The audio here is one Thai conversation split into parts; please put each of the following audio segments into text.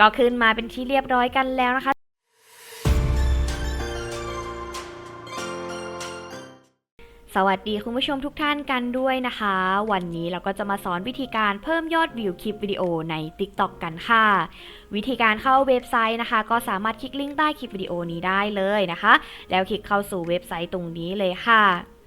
ก็ขึ้นมาเป็นที่เรียบร้อยกันแล้วนะคะ สวัสดีคุณผู้ชมทุกท่านกันด้วยนะคะ วันนี้เราก็จะมาสอนวิธีการเพิ่มยอดวิวคลิปวิดีโอใน TikTok กันค่ะ วิธีการเข้าเว็บไซต์นะคะ ก็สามารถคลิกลิงก์ใต้คลิปวิดีโอนี้ได้เลยนะคะ แล้วคลิกเข้าสู่เว็บไซต์ตรงนี้เลยค่ะ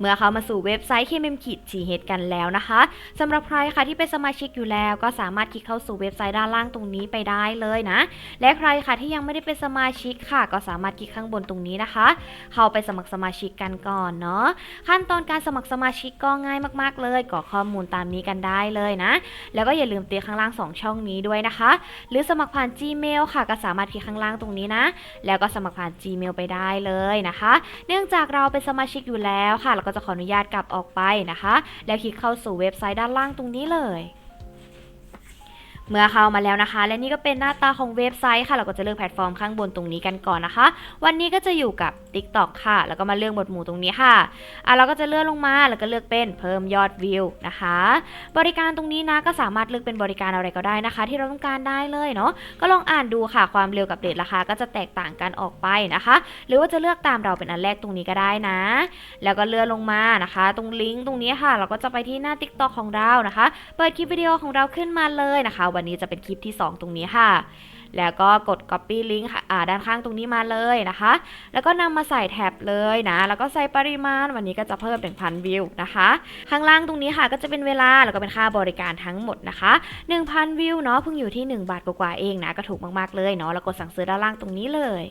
เมื่อเข้ามาสู่เว็บไซต์ KMM ขีด GH กันแล้วนะคะสำหรับใครค่ะที่เป็นสมาชิกอยู่แล้วก็สามารถคลิกเข้าสู่เว็บไซต์ด้านล่างตรงนี้ไปได้เลยนะ และใครค่ะที่ยังไม่ได้เป็นสมาชิกค่ะ ก็สามารถคลิกข้างบนตรงนี้นะคะ เข้าไปสมัครสมาชิกกันก่อนเนาะขั้นตอนการสมัครสมาชิกก็ง่ายมาก ๆ เลยกรอกข้อมูลตามนี้กันได้เลยนะ แล้วก็อย่าลืมเตียข้างล่าง 2 ช่องนี้ด้วยนะคะ หรือสมัครผ่าน Gmail ค่ะ ก็สามารถคลิกข้างล่างตรงนี้นะ แล้วก็สมัครผ่าน Gmail ไปได้เลยนะคะ เนื่องจากเราเป็นสมาชิกอยู่แล้วค่ะเราก็จะขออนุญาตกลับออกไปนะคะ แล้วคลิกเข้าสู่เว็บไซต์ด้านล่างตรงนี้เลย เมื่อเข้ามาแล้วนะคะ และนี่ก็เป็นหน้าตาของเว็บไซต์ค่ะ เราก็จะเลือกแพลตฟอร์มข้างบนตรงนี้กันก่อนนะคะ วันนี้ก็จะอยู่กับ TikTok ค่ะ แล้วก็มาเลือกหมวดหมู่ตรงนี้ค่ะอะ เราก็จะเลื่อนลงมาแล้วก็เลือกเป็นเพิ่มยอดวิวนะคะ บริการตรงนี้นะก็สามารถเลือกเป็นบริการอะไรก็ได้นะคะ ที่เราต้องการได้เลยเนาะก็ลองอ่านดูค่ะความเร็วกับเรทราคาก็จะแตกต่างกันออกไปนะคะ หรือว่าจะเลือกตามเราเป็นอันแรกตรงนี้ก็ได้นะ แล้วก็เลื่อนลงมานะคะ ตรงลิงก์ตรงนี้ค่ะ เราก็จะไปที่หน้า TikTok ของเรานะคะ เปิดคลิปวิดีโอของเราขึ้นมาเลยนะคะวันนี้จะเป็นคลิปที่ 2 ตรงนี้ค่ะ แล้วก็กด copy link ค่ะด้านข้างตรงนี้มาเลยนะคะ แล้วก็นำมาใส่แท็บเลยนะ แล้วก็ใส่ปริมาณวันนี้ก็จะเพิ่ม1,000วิวนะคะ ข้างล่างตรงนี้ค่ะก็จะเป็นเวลาแล้วก็เป็นค่าบริการทั้งหมดนะคะ 1,000วิวเนาะเพิ่งอยู่ที่ 1 บาทกว่าๆเองนะก็ถูกมากๆเลยเนาะแล้วกดสั่งซื้อด้านล่างตรงนี้เลย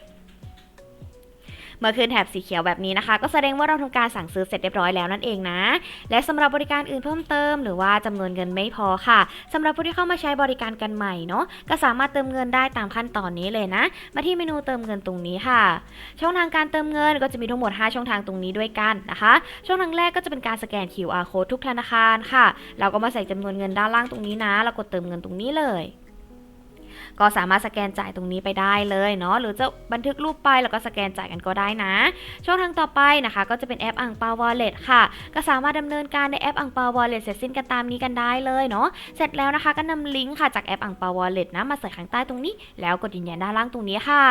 เมื่อขึ้นแถบสีเขียวแบบนี้นะคะ ก็แสดงว่าเราทำการสั่งซื้อเสร็จเรียบร้อยแล้วนั่นเองนะ และสำหรับบริการอื่นเพิ่มเติม หรือว่าจำนวนเงินไม่พอค่ะสำหรับผู้ที่เข้ามาใช้บริการกันใหม่เนาะก็สามารถเติมเงินได้ตามขั้นตอนนี้เลยนะ มาที่เมนูเติมเงินตรงนี้ค่ะ ช่องทางการเติมเงินก็จะมีทั้งหมด 5 ช่องทางตรงนี้ด้วยกันนะคะ ช่องทางแรกก็จะเป็นการสแกน QR code ทุกธนาคารค่ะ เราก็มาใส่จำนวนเงินด้านล่างตรงนี้นะ แล้วกดเติมเงินตรงนี้เลย ก็สามารถสแกนจ่ายตรงนี้ไปได้เลยเนาะหรือจะบันทึกรูปไปแล้วก็สแกนจ่ายกันก็ได้นะ ช่องทางต่อไปนะคะ ก็จะเป็นแอปอังเปาวอลเล็ตค่ะ ก็สามารถดำเนินการในแอปอังเปาวอลเล็ตเสร็จสิ้นกันตามนี้กันได้เลยเนาะเสร็จแล้วนะคะก็นำลิงก์ค่ะจากแอปอังเปาวอลเล็ตนะมาใส่ข้างใต้ตรงนี้ แล้วกดยืนยันด้านล่างตรงนี้ค่ะ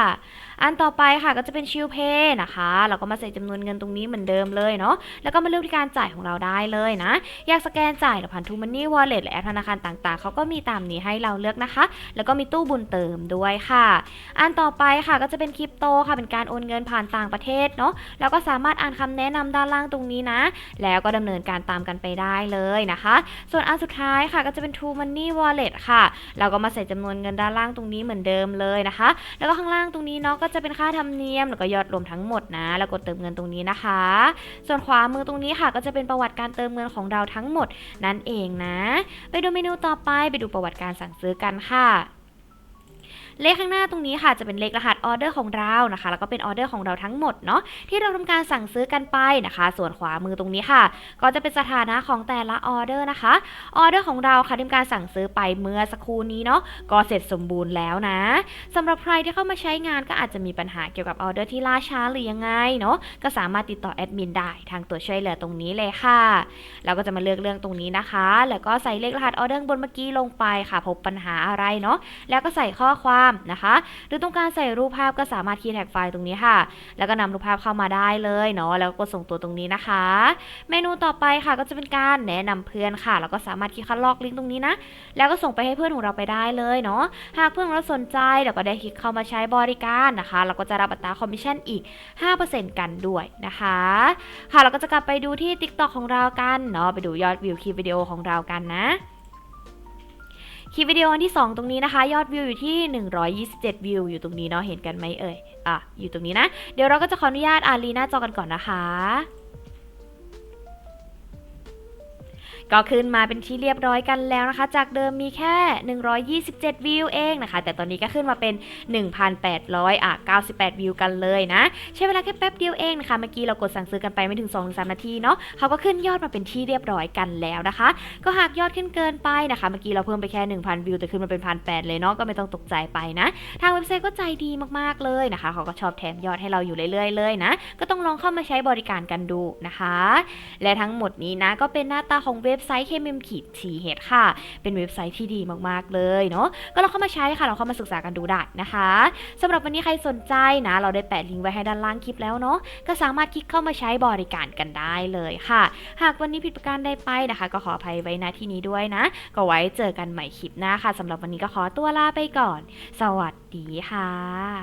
อันต่อไปค่ะก็จะเป็นชิลเพย์นะคะเราก็มาใส่จำนวนเงินตรงนี้เหมือนเดิมเลยเนาะแล้วก็มาเลือกที่การจ่ายของเราได้เลยนะ อยากสแกนจ่ายหรือผ่านทูมันนี่วอลเล็ตหรือแอปธนาคารต่างๆเขาก็มีตามนี้ให้เราเลือกนะคะ แล้วก็มีตู้บุญเติมด้วยค่ะ อันต่อไปค่ะก็จะเป็นคริปโตค่ะเป็นการโอนเงินผ่านต่างประเทศเนาะแล้วก็สามารถอ่านคำแนะนำด้านล่างตรงนี้นะ แล้วก็ดำเนินการตามกันไปได้เลยนะคะ ส่วนอันสุดท้ายค่ะก็จะเป็น True Money Wallet ค่ะ เราก็มาใส่จำนวนเงินด้านล่างตรงนี้เหมือนเดิมเลยนะคะ แล้วก็ข้างล่างตรงนี้เนาะก็จะเป็นค่าธรรมเนียมแล้วก็ยอดรวมทั้งหมดนะ แล้วกดเติมเงินตรงนี้นะคะ ส่วนขวามือตรงนี้ค่ะ ก็จะเป็นประวัติการเติมเงินของเราทั้งหมดนั่นเองนะ ไปดูเมนูต่อไปไปดูประวัติการสั่งซื้อกันค่ะ เลขข้างหน้าตรงนี้ค่ะจะเป็นเลขรหัสออเดอร์ของเรานะคะ แล้วก็เป็นออเดอร์ของเราทั้งหมดเนาะที่เราทำการสั่งซื้อกันไปนะคะ ส่วนขวามือตรงนี้ค่ะ ก็จะเป็นสถานะของแต่ละออเดอร์นะคะออเดอร์ของเราค่ะที่ทำการสั่งซื้อไปเมื่อสักครู่นี้เนาะก็เสร็จสมบูรณ์แล้วนะสำหรับใครที่เข้ามาใช้งานก็อาจจะมีปัญหาเกี่ยวกับออเดอร์ที่ล่าช้าหรือยังไงเนาะก็สามารถติดต่อแอดมินได้ทางตัวช่วยเหลือตรงนี้เลยค่ะเราก็จะมาเลือกเรื่องตรงนี้นะคะ แล้วก็ใส่เลขรหัสออเดอร์บนเมื่อกี้ลงไปค่ะ พบปัญหาอะไรเนาะแล้วก็ใส่ข้อความนะคะ หรือต้องการใส่รูปภาพก็สามารถคีย์แท็กไฟล์ตรงนี้ค่ะ แล้วก็นำรูปภาพเข้ามาได้เลยเนาะแล้วก็กดส่งตัวตรงนี้นะคะ เมนูต่อไปค่ะก็จะเป็นการแนะนำเพื่อนค่ะ แล้วก็สามารถคลิกคัดลอกลิงก์ตรงนี้นะ แล้วก็ส่งไปให้เพื่อนของเราไปได้เลยเนาะหากเพื่อนเราสนใจแล้วก็ได้คลิกเข้ามาใช้บริการนะคะเราก็จะรับอัตราคอมมิชชั่นอีก 5%กันด้วยนะคะ ค่ะเราก็จะกลับไปดูที่ TikTok ของเรากันเนาะไปดูยอดวิวคลิปวิดีโอของเรากันนะ คลิปวิดีโออันที่ 2 ตรงนี้นะคะ ยอดวิวอยู่ที่ 127 วิว อยู่ตรงนี้เนาะเห็นกันไหมเอ่ยอะอยู่ตรงนี้นะ เดี๋ยวเราก็จะขออนุญาตอานลีหน้าจอกันก่อนนะคะ ก็ขึ้นมาเป็นที่เรียบร้อยกันแล้วนะคะ จากเดิมมีแค่ 127 วิวเองนะคะ แต่ตอนนี้ก็ขึ้นมาเป็น 1,800อะ98 วิวกันเลยนะ ใช้เวลาแค่แป๊บเดียวเองนะคะ เมื่อกี้เรากดสั่งซื้อกันไปไม่ถึง 2-3 นาทีเนาะเขาก็ขึ้นยอดมาเป็นที่เรียบร้อยกันแล้วนะคะ ก็หากยอดขึ้นเกินไปนะคะ เมื่อกี้เราเพิ่มไปแค่ 1,000 วิวแต่ขึ้นมาเป็น 1,800 เลยเนาะก็ไม่ต้องตกใจไปนะ ทางเว็บไซต์ก็ใจดีมากๆเลยนะคะเขาก็ชอบแถมยอดให้เราอยู่เรื่อยๆเลยนะก็ต้องลองเข้ามาใช้บริการกันดูนะคะ และทั้งหมดนี้นะก็เป็นหน้าตาของเว็บว็บไซต์ KMM ขีด TH ค่ะ เป็นเว็บไซต์ที่ดีมากๆเลยเนาะก็ลองเข้ามาใช้ค่ะเราเข้ามาศึกษากันดูได้นะคะสำหรับวันนี้ใครสนใจนะ เราได้แปะลิงก์ไว้ให้ด้านล่างคลิปแล้วเนาะก็สามารถคลิกเข้ามาใช้บริการกันได้เลยค่ะ หากวันนี้ผิดประการใดไปนะคะ ก็ขออภัยไว้ณที่นี้ด้วยนะ ก็ไว้เจอกันใหม่คลิปหน้าค่ะสำหรับวันนี้ก็ขอตัวลาไปก่อน สวัสดีค่ะ